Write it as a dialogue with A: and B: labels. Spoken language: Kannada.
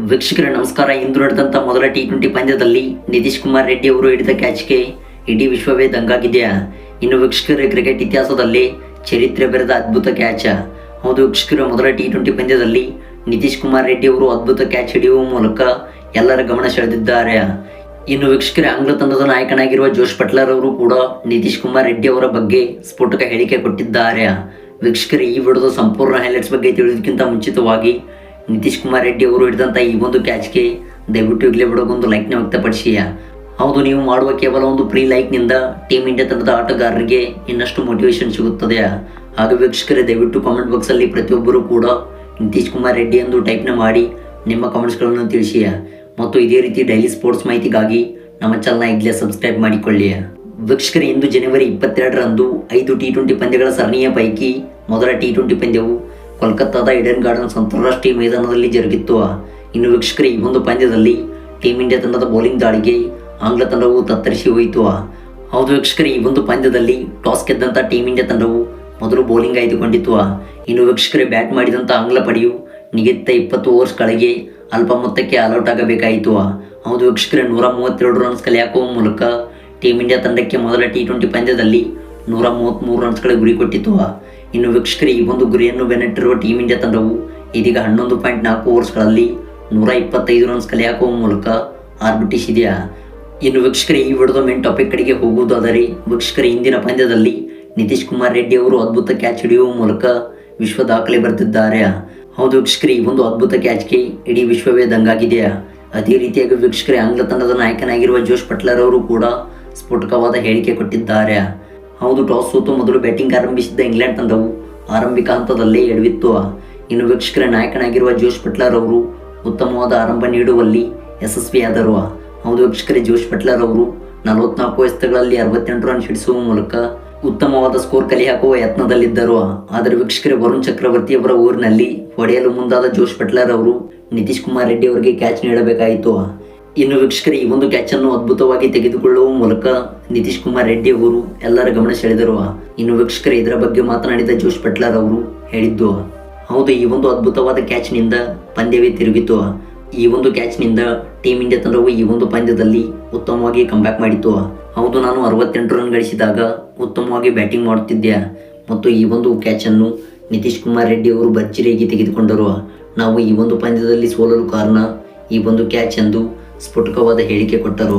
A: ವೀಕ್ಷಕರೇ, ನಮಸ್ಕಾರ. ಇಂದು ನಡೆದಂಥ ಮೊದಲ ಟಿ ಟ್ವೆಂಟಿ ಪಂದ್ಯದಲ್ಲಿ ನಿತೀಶ್ ಕುಮಾರ್ ರೆಡ್ಡಿ ಅವರು ಹಿಡಿದ ಕ್ಯಾಚ್ಗೆ ಇಡೀ ವಿಶ್ವವೇ ದಂಗಾಗಿದೆಯಾ ಇನ್ನು ವೀಕ್ಷಕರ ಕ್ರಿಕೆಟ್ ಇತಿಹಾಸದಲ್ಲಿ ಚರಿತ್ರೆ ಬೆರೆದ ಅದ್ಭುತ ಕ್ಯಾಚ್ ಹೌದು ವೀಕ್ಷಕರ, ಮೊದಲ ಟಿ ಟ್ವೆಂಟಿ ಪಂದ್ಯದಲ್ಲಿ ನಿತೀಶ್ ಕುಮಾರ್ ರೆಡ್ಡಿ ಅವರು ಅದ್ಭುತ ಕ್ಯಾಚ್ ಹಿಡಿಯುವ ಮೂಲಕ ಎಲ್ಲರ ಗಮನ ಸೆಳೆದಿದ್ದಾರೆ. ಇನ್ನು ವೀಕ್ಷಕರ, ಆಂಗ್ಲ ತಂಡದ ನಾಯಕನಾಗಿರುವ ಜೋಶ್ ಪಟ್ಲರ್ ಅವರು ಕೂಡ ನಿತೀಶ್ ಕುಮಾರ್ ರೆಡ್ಡಿ ಅವರ ಬಗ್ಗೆ ಸ್ಫೋಟಕ ಹೇಳಿಕೆ ಕೊಟ್ಟಿದ್ದಾರೆ. ವೀಕ್ಷಕರ, ಈ ವಿಡಿಯೋದ ಸಂಪೂರ್ಣ ಹೈಲೈಟ್ಸ್ ಬಗ್ಗೆ ತಿಳಿಯೋದಕ್ಕಿಂತ ಮುಂಚಿತವಾಗಿ ನಿತೀಶ್ ಕುಮಾರ್ ರೆಡ್ಡಿ ಅವರು ಹಿಡಿದಂಥ ಈ ಒಂದು ಕ್ಯಾಚ್ಗೆ ದಯವಿಟ್ಟು ಈಗಲೇ ಒಂದು ಲೈಕ್ನ ವ್ಯಕ್ತಪಡಿಸಿ ಹೌದು, ನೀವು ಮಾಡುವ ಕೇವಲ ಒಂದು ಪ್ರೀ ಲೈಕ್ನಿಂದ ಟೀಮ್ ಇಂಡಿಯಾ ತಂಡದ ಆಟಗಾರರಿಗೆ ಇನ್ನಷ್ಟು ಮೋಟಿವೇಶನ್ ಸಿಗುತ್ತದೆ. ಹಾಗೂ ವೀಕ್ಷಕರೇ, ದಯವಿಟ್ಟು ಕಾಮೆಂಟ್ ಬಾಕ್ಸಲ್ಲಿ ಪ್ರತಿಯೊಬ್ಬರೂ ಕೂಡ ನಿತೀಶ್ ಕುಮಾರ್ ರೆಡ್ಡಿ ಎಂದು ಟೈಪ್ನ ಮಾಡಿ ನಿಮ್ಮ ಕಮೆಂಟ್ಸ್ಗಳನ್ನು ತಿಳಿಸಿ ಮತ್ತು ಇದೇ ರೀತಿ ಡೈಲಿ ಸ್ಪೋರ್ಟ್ಸ್ ಮಾಹಿತಿಗಾಗಿ ನಮ್ಮ ಚಾನಲ್ನ ಈಗಲೇ ಸಬ್ಸ್ಕ್ರೈಬ್ ಮಾಡಿಕೊಳ್ಳಿ ವೀಕ್ಷಕರೇ, ಇಂದು ಜನವರಿ ಇಪ್ಪತ್ತೆರಡರಂದು ಐದು ಟಿ ಟ್ವೆಂಟಿ ಪಂದ್ಯಗಳ ಸರಣಿಯ ಪೈಕಿ ಮೊದಲ ಟಿ ಟ್ವೆಂಟಿ ಪಂದ್ಯವು ಕೋಲ್ಕತ್ತಾದ ಇಡನ್ ಗಾರ್ಡನ್ಸ್ ಅಂತಾರಾಷ್ಟ್ರೀಯ ಮೈದಾನದಲ್ಲಿ ಜರುಗಿತ್ತು. ಇನ್ನು ವೀಕ್ಷಕರೇ, ಈ ಒಂದು ಪಂದ್ಯದಲ್ಲಿ ಟೀಮ್ ಇಂಡಿಯಾ ತಂಡದ ಬೌಲಿಂಗ್ ದಾಳಿಗೆ ಆಂಗ್ಲ ತಂಡವು ತತ್ತರಿಸಿ ಹೋಯಿತು. ಹೌದು ವೀಕ್ಷಕರೇ, ಈ ಒಂದು ಪಂದ್ಯದಲ್ಲಿ ಟಾಸ್ ಗೆದ್ದಂಥ ಟೀಮ್ ಇಂಡಿಯಾ ತಂಡವು ಮೊದಲು ಬೌಲಿಂಗ್ ಆಯ್ದುಕೊಂಡಿತ್ತು. ಇನ್ನು ವೀಕ್ಷಕರೇ ಬ್ಯಾಟ್ ಮಾಡಿದಂಥ ಆಂಗ್ಲ ಪಡೆಯು ನಿಗದಿತ ಇಪ್ಪತ್ತು ಓವರ್ಸ್ಗಳಿಗೆ ಅಲ್ಪ ಮೊತ್ತಕ್ಕೆ ಆಲ್ಔಟ್ ಆಗಬೇಕಾಯಿತು. ಹೌದು ವೀಕ್ಷಕರೇ, ನೂರ ಮೂವತ್ತೆರಡು ರನ್ಸ್ ಕಲೆ ಹಾಕುವ ಮೂಲಕ ಟೀಮ್ ಇಂಡಿಯಾ ತಂಡಕ್ಕೆ ಮೊದಲ ಟಿ ಟ್ವೆಂಟಿ ಪಂದ್ಯದಲ್ಲಿ ನೂರ ಮೂವತ್ತ್ಮೂರು ರನ್ಸ್ಗಳ ಗುರಿ ಕೊಟ್ಟಿತ್ತು. ಇನ್ನು ವೀಕ್ಷಕರಿಗೆ ಈ ಒಂದು ಗುರಿಯನ್ನು ಬೆನ್ನಟ್ಟಿರುವ ಟೀಮ್ ಇಂಡಿಯಾ ತಂಡವು ಇದೀಗ ಹನ್ನೊಂದು ಪಾಯಿಂಟ್ ನಾಲ್ಕು ಓವರ್ಸ್ಗಳಲ್ಲಿ ನೂರ ಇಪ್ಪತ್ತೈದು ರನ್ಸ್ ಕಲೆ ಹಾಕುವ ಮೂಲಕ ಆರ್ಬಿಟ್ಟಿಸಿದೆಯಾ ಇನ್ನು ವೀಕ್ಷಕರೇ, ಈ ವಿಡಿಯೋದ ಮೇನ್ ಟಾಪಿಕ್ ಕಡೆಗೆ ಹೋಗುವುದಾದರೆ ವೀಕ್ಷಕರಿ, ಇಂದಿನ ಪಂದ್ಯದಲ್ಲಿ ನಿತೀಶ್ ಕುಮಾರ್ ರೆಡ್ಡಿ ಅವರು ಅದ್ಭುತ ಕ್ಯಾಚ್ ಹಿಡಿಯುವ ಮೂಲಕ ವಿಶ್ವ ದಾಖಲೆ ಬರೆದಿದ್ದಾರೆ. ಹೌದು ವೀಕ್ಷಕರೇ, ಈ ಒಂದು ಅದ್ಭುತ ಕ್ಯಾಚ್ಗೆ ಇಡೀ ವಿಶ್ವವೇ ದಂಗಾಗಿದೆಯಾ? ಅದೇ ರೀತಿಯಾಗಿ ವೀಕ್ಷಕರೇ, ಆಂಗ್ಲ ತಂಡದ ನಾಯಕನಾಗಿರುವ ಜೋಶ್ ಪಟ್ಲರ್ ಅವರು ಕೂಡ ಸ್ಫೋಟಕವಾದ ಹೇಳಿಕೆ ಕೊಟ್ಟಿದ್ದಾರೆ. ಹೌದು ಟಾಸ್ ಸೋತು ಮೊದಲು ಬ್ಯಾಟಿಂಗ್ ಆರಂಭಿಸಿದ್ದ ಇಂಗ್ಲೆಂಡ್ ತಂಡವು ಆರಂಭಿಕ ಹಂತದಲ್ಲೇ ಎಡವಿತ್ತು. ಇನ್ನು ವೀಕ್ಷಕರ ನಾಯಕನಾಗಿರುವ ಜೋಶ್ ಪಟ್ಲರ್ ಅವರು ಉತ್ತಮವಾದ ಆರಂಭ ನೀಡುವಲ್ಲಿ ಯಶಸ್ವಿಯಾದರು. ಹೌದು, ವೀಕ್ಷಕರೇ, ಜೋಶ್ ಪಟ್ಲರ್ ಅವರು ನಲವತ್ನಾಲ್ಕು ಎಸೆತಗಳಲ್ಲಿ ಅರವತ್ತೆಂಟು ರನ್ ಸಿಡಿಸುವ ಮೂಲಕ ಉತ್ತಮವಾದ ಸ್ಕೋರ್ ಕಲೆ ಹಾಕುವ ಯತ್ನದಲ್ಲಿದ್ದರು. ಆದರೆ ವೀಕ್ಷಕರೇ, ವರುಣ್ ಚಕ್ರವರ್ತಿ ಅವರ ಊರಿನಲ್ಲಿ ಹೊಡೆಯಲು ಮುಂದಾದ ಜೋಶ್ ಪಟ್ಲರ್ ಅವರು ನಿತೀಶ್ ಕುಮಾರ್ ರೆಡ್ಡಿ ಅವರಿಗೆ ಕ್ಯಾಚ್ ನೀಡಬೇಕಾಯಿತು. ಇನ್ನು ವೀಕ್ಷಕರು, ಈ ಒಂದು ಕ್ಯಾಚ್ ಅನ್ನು ಅದ್ಭುತವಾಗಿ ತೆಗೆದುಕೊಳ್ಳುವ ಮೂಲಕ ನಿತೀಶ್ ಕುಮಾರ್ ರೆಡ್ಡಿ ಅವರು ಎಲ್ಲರ ಗಮನ ಸೆಳೆದರು. ಇನ್ನು ವೀಕ್ಷಕರು, ಇದರ ಬಗ್ಗೆ ಮಾತನಾಡಿದ ಜೋಶ್ ಪಟ್ಲರ್ ಅವರು ಹೇಳಿದ್ದು, ಹೌದು, ಈ ಒಂದು ಅದ್ಭುತವಾದ ಕ್ಯಾಚ್ನಿಂದ ಪಂದ್ಯವೇ ತಿರುಗಿತು. ಈ ಒಂದು ಕ್ಯಾಚ್ನಿಂದ ಟೀಮ್ ಇಂಡಿಯಾ ತಂಡವು ಈ ಒಂದು ಪಂದ್ಯದಲ್ಲಿ ಉತ್ತಮವಾಗಿ ಕಂಬ್ಯಾಕ್ ಮಾಡಿತು ಹೌದು, ನಾನು ಅರವತ್ತೆಂಟು ರನ್ ಗಳಿಸಿದಾಗ ಉತ್ತಮವಾಗಿ ಬ್ಯಾಟಿಂಗ್ ಮಾಡುತ್ತಿದ್ದೆ. ಮತ್ತು ಈ ಒಂದು ಕ್ಯಾಚನ್ನು ನಿತೀಶ್ ಕುಮಾರ್ ರೆಡ್ಡಿ ಅವರು ಭರ್ಜರಿಯಾಗಿ ತೆಗೆದುಕೊಂಡರು. ನಾವು ಈ ಒಂದು ಪಂದ್ಯದಲ್ಲಿ ಸೋಲಲು ಕಾರಣ ಈ ಒಂದು ಕ್ಯಾಚ್ ಎಂದು ಸ್ಫೋಟಕವಾದ ಹೇಳಿಕೆ ಕೊಟ್ಟರು